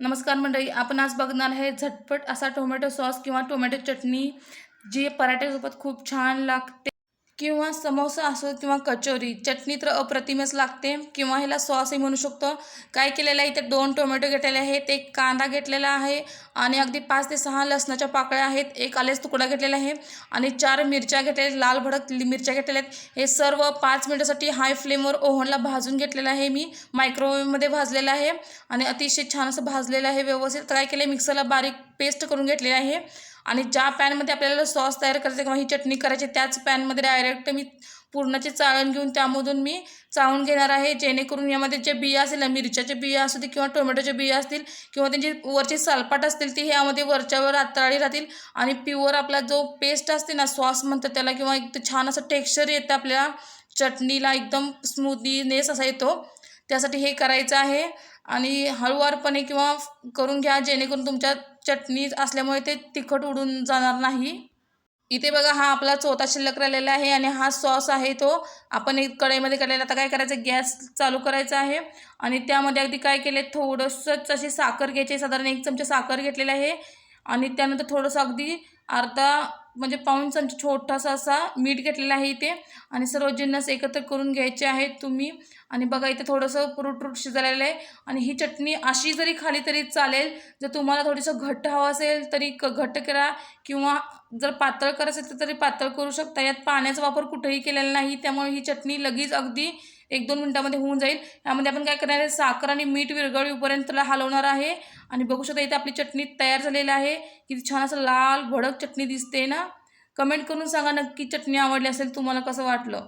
नमस्कार मंडळी आपण आज बघणार आहे झटपट असा टोमॅटो सॉस किंवा टोमॅटो चटणी जी पराठ्यासोबत खूप छान लागते. किंवा समोसा असो किंवा कचोरी चटणी तर अप्रतिमच लागते. किंवा ह्याला सॉसही म्हणू शकतो. काय केलेलं आहे इथे? दोन टोमॅटो घेतलेले आहेत. एक कांदा घेतलेला आहे. आणि अगदी पाच ते सहा लसणाच्या पाकळ्या आहेत. एक आलेच तुकडा घेतलेला आहे. आणि चार मिरच्या घेतलेल्या लाल भडक मिरच्या घेतलेल्या आहेत. हे सर्व पाच मिनिटासाठी हाय फ्लेमवर ओव्हनला भाजून घेतलेलं आहे मी. मायक्रोवेव्हमध्ये भाजलेलं आहे. आणि अतिशय छान असं भाजलेलं आहे व्यवस्थित. काय केलं आहे मिक्सरला बारीक पेस्ट करून घेतलेली आहे. आणि ज्या पॅनमध्ये आपल्याला सॉस तयार करायचं किंवा ही चटणी करायची त्याच पॅनमध्ये डायरेक्ट मी पूर्णाचे चाळण घेऊन त्यामधून मी चाळून घेणार आहे. जेणेकरून यामध्ये जे बिया असेल ना मिरच्याचे बिया असू दे किंवा टोमॅटोचे बिया असतील किंवा त्यांची वरची सालपाट असतील ती ह्यामध्ये वरच्यावर आतळी राहतील. आणि प्युअर आपला जो पेस्ट असते ना सॉस म्हणतात त्याला किंवा एक छान असं टेक्स्चर येतं आपल्या चटणीला एकदम स्मूदीनेस असा येतो. त्यासाठी हे करायचं आहे. आणि हळूवारपणे किंवा करून घ्या जेणेकरून तुमच्या चटणी असल्यामुळे ते तिखट उडून जाणार नाही. इथे बघा हा आपला चौथा शिल्लक राहिलेला आहे आणि हा सॉस आहे तो. आपण एक कढईमध्ये काढलेला आता काय करायचं? गॅस चालू करायचा आहे. आणि त्यामध्ये अगदी काय केले? थोडंसंच अशी साखर घ्यायची. साधारण एक चमचा साखर घेतलेला आहे. आणि त्यानंतर थोडंसं अगदी अर्धा म्हणजे पाऊण चमचा छोटासा असा मीठ घेतलेला आहे इथे. आणि सर्व जिन्नस एकत्र करून घ्यायचे आहेत तुम्ही. आणि बघा इथे थोडंसं फ्रूट फ्रूट शिजलेलं आहे. आणि ही चटणी अशी जरी खाली तरी चालेल जर तुम्हाला थोडंसं घट्ट हवं असेल तरी क घट्ट करा. किंवा जर पातळ करायचं असेल तर तरी पातळ करू शकता. यात पाण्याचा वापर कुठेही केलेला नाही. त्यामुळे ही चटणी लगेच अगदी एक दोन मिनटामध्ये होऊन जाईल. यामध्ये आपण काय करणार आहे? साखर आणि मीठ विरघळीपर्यंत हलवणार आहे. आणि बघू शकता इथे आपली चटणी तयार झालेली आहे. किती छान असं लाल भडक चटणी दिसते ना? कमेंट करून सांगा नक्की चटणी आवडली असेल तुम्हाला कसं वाटलं?